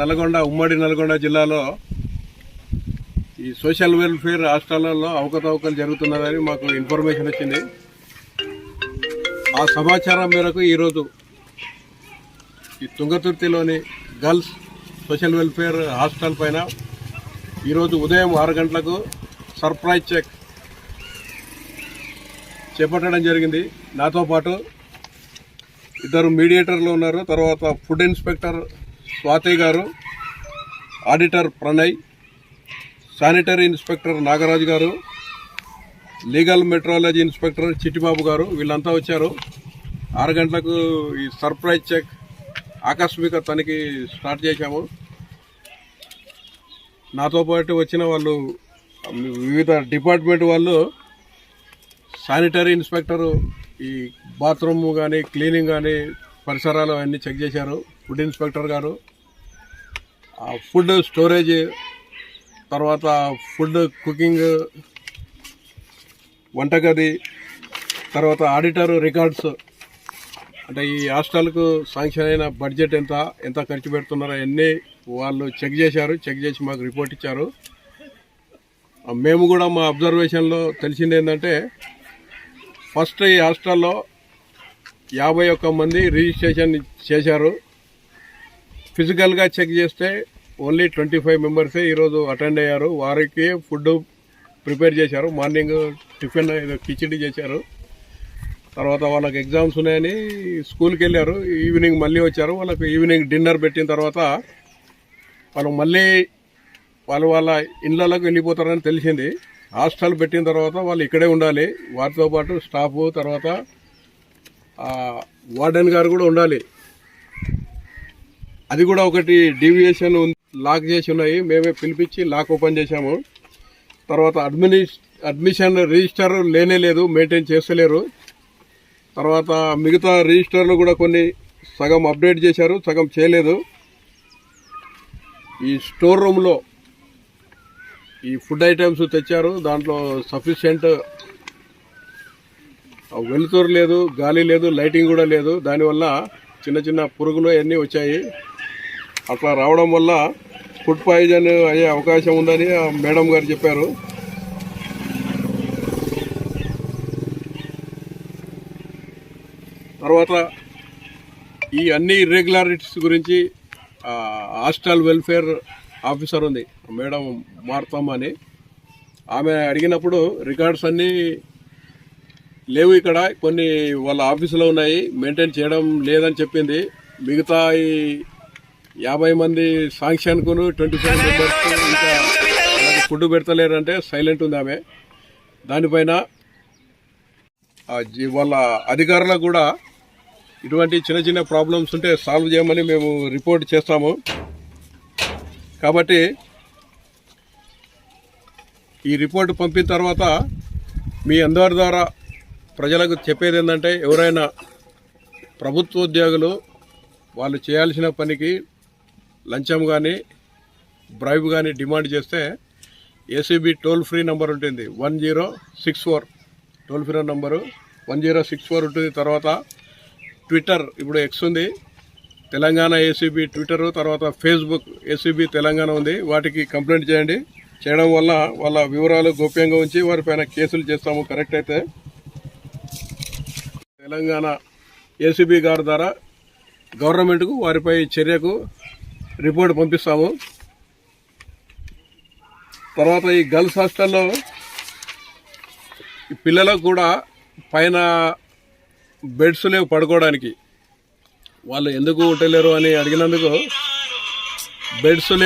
నల్గొండ ఉమ్మడి నల్గొండ జిల్లాలో ఈ సోషల్ వెల్ఫేర్ హాస్టళ్ళలో అవకతవకలు జరుగుతున్నదని మాకు ఇన్ఫర్మేషన్ వచ్చింది. ఆ సమాచారం మేరకు ఈరోజు ఈ తుంగతుర్తిలోని గర్ల్స్ సోషల్ వెల్ఫేర్ హాస్టల్ పైన ఈరోజు ఉదయం ఆరు గంటలకు సర్ప్రైజ్ చెక్ చేపట్టడం జరిగింది. నాతో పాటు ఇద్దరు మీడియేటర్లు ఉన్నారు. తర్వాత food inspector Swathi garu auditor Pranay sanitary inspector Nagaraju garu legal metrology inspector Chittibabu గారు వీళ్ళంతా వచ్చారు. ఆరు గంటలకు ఈ సర్ప్రైజ్ చెక్ ఆకస్మిక తనిఖీ స్టార్ట్ చేశాము. నాతో పాటు వచ్చిన వాళ్ళు వివిధ డిపార్ట్మెంట్ వాళ్ళు శానిటరీ ఇన్స్పెక్టరు ఈ బాత్రూమ్ కానీ క్లీనింగ్ కానీ పరిసరాలు అన్నీ చెక్ చేశారు. ఫుడ్ ఇన్స్పెక్టర్ గారు ఆ ఫుడ్ స్టోరేజ్ తర్వాత ఫుడ్ కుకింగ్ వంటగది తర్వాత ఆడిటర్ రికార్డ్స్ అంటే ఈ హాస్టల్కు శాంక్షన్ అయిన బడ్జెట్ ఎంత ఎంత ఖర్చు పెడుతున్నారో అన్నీ వాళ్ళు చెక్ చేశారు చెక్ చేసి మాకు రిపోర్ట్ ఇచ్చారు. మేము కూడా మా అబ్జర్వేషన్లో తెలిసింది ఏంటంటే ఫస్ట్ ఈ హాస్టల్లో యాభై ఒక్క మంది రిజిస్ట్రేషన్ చేశారు. ఫిజికల్గా చెక్ చేస్తే ఓన్లీ ట్వంటీ ఫైవ్ మెంబర్సే ఈరోజు అటెండ్ అయ్యారు. వారికి ఫుడ్ ప్రిపేర్ చేశారు. మార్నింగ్ టిఫిన్ ఏదో కిచిడి చేశారు. తర్వాత వాళ్ళకి ఎగ్జామ్స్ ఉన్నాయని స్కూల్కి వెళ్ళారు ఈవినింగ్ మళ్ళీ వచ్చారు. వాళ్ళకి ఈవినింగ్ డిన్నర్ పెట్టిన తర్వాత వాళ్ళు మళ్ళీ వాళ్ళు వాళ్ళ ఇళ్ళలోకి వెళ్ళిపోతారని తెలిసింది. హాస్టల్ పెట్టిన తర్వాత వాళ్ళు ఇక్కడే ఉండాలి. వారితో పాటు స్టాఫ్ తర్వాత వార్డెన్ గారు కూడా ఉండాలి. అది కూడా ఒకటి డీవియేషన్ లాక్ చేసి ఉన్నాయి. మేమే పిలిపించి లాక్ ఓపెన్ చేశాము. తర్వాత అడ్మిని అడ్మిషన్ రిజిస్టర్ లేనే లేదు మెయింటైన్ చేస్తలేరు. తర్వాత మిగతా రిజిస్టర్లు కూడా కొన్ని సగం అప్డేట్ చేశారు సగం చేయలేదు. ఈ స్టోర్ రూమ్లో ఈ ఫుడ్ ఐటమ్స్ తెచ్చారు. దాంట్లో సఫిషియెంట్ వెలుతురు లేదు గాలి లేదు లైటింగ్ కూడా లేదు. దానివల్ల చిన్న చిన్న పురుగులు అన్నీ వచ్చాయి. అట్లా రావడం వల్ల ఫుడ్ పాయిజన్ అయ్యే అవకాశం ఉందని మేడం గారు చెప్పారు. తర్వాత ఈ అన్ని ఇర్రెగ్యులారిటీస్ గురించి హాస్టల్ వెల్ఫేర్ ఆఫీసర్ ఉంది మేడం మారుతామని అని. ఆమె అడిగినప్పుడు రికార్డ్స్ అన్నీ లేవు ఇక్కడ కొన్ని వాళ్ళ ఆఫీసులో ఉన్నాయి మెయింటైన్ చేయడం లేదని చెప్పింది. మిగతా యాభై మంది శాంక్షన్కును ట్వంటీ ఫైవ్ మెంబర్స్ ఫుడ్ పెడతలేరంటే సైలెంట్ ఉంది ఆమె. దానిపైన వాళ్ళ అధికారులకు కూడా ఇటువంటి చిన్న చిన్న ప్రాబ్లమ్స్ ఉంటే సాల్వ్ చేయమని మేము రిపోర్ట్ చేస్తాము. కాబట్టి ఈ రిపోర్ట్ పంపిన తర్వాత మీ అందరి ద్వారా ప్రజలకు చెప్పేది ఏంటంటే ఎవరైనా ప్రభుత్వ ఉద్యోగులు వాళ్ళు చేయాల్సిన పనికి లంచం కానీ బ్రైబ్ కానీ డిమాండ్ చేస్తే ఏసీబీ టోల్ ఫ్రీ నెంబర్ ఉంటుంది. One zero six four. Toll free number one zero six four ఉంటుంది. తర్వాత ట్విట్టర్ ఇప్పుడు ఎక్స్ ఉంది. తెలంగాణ ఏసీబీ ట్విట్టరు తర్వాత ఫేస్బుక్ ఏసీబీ తెలంగాణ ఉంది. వాటికి కంప్లైంట్ చేయండి. చేయడం వల్ల వాళ్ళ వివరాలు గోప్యంగా ఉంచి వారిపైన కేసులు చేస్తాము. కరెక్ట్ అయితే తెలంగాణ ఏసీబీ గారి ద్వారా గవర్నమెంట్కు వారిపై చర్యకు రిపోర్ట్ పంపిస్తాము. తర్వాత ఈ గర్ల్స్ హాస్టల్లో ఈ పిల్లలకు కూడా పైన బెడ్స్ లేవు పడుకోవడానికి. వాళ్ళు ఎందుకు ఉండలేరు అని అడిగినందుకు బెడ్స్ లేవు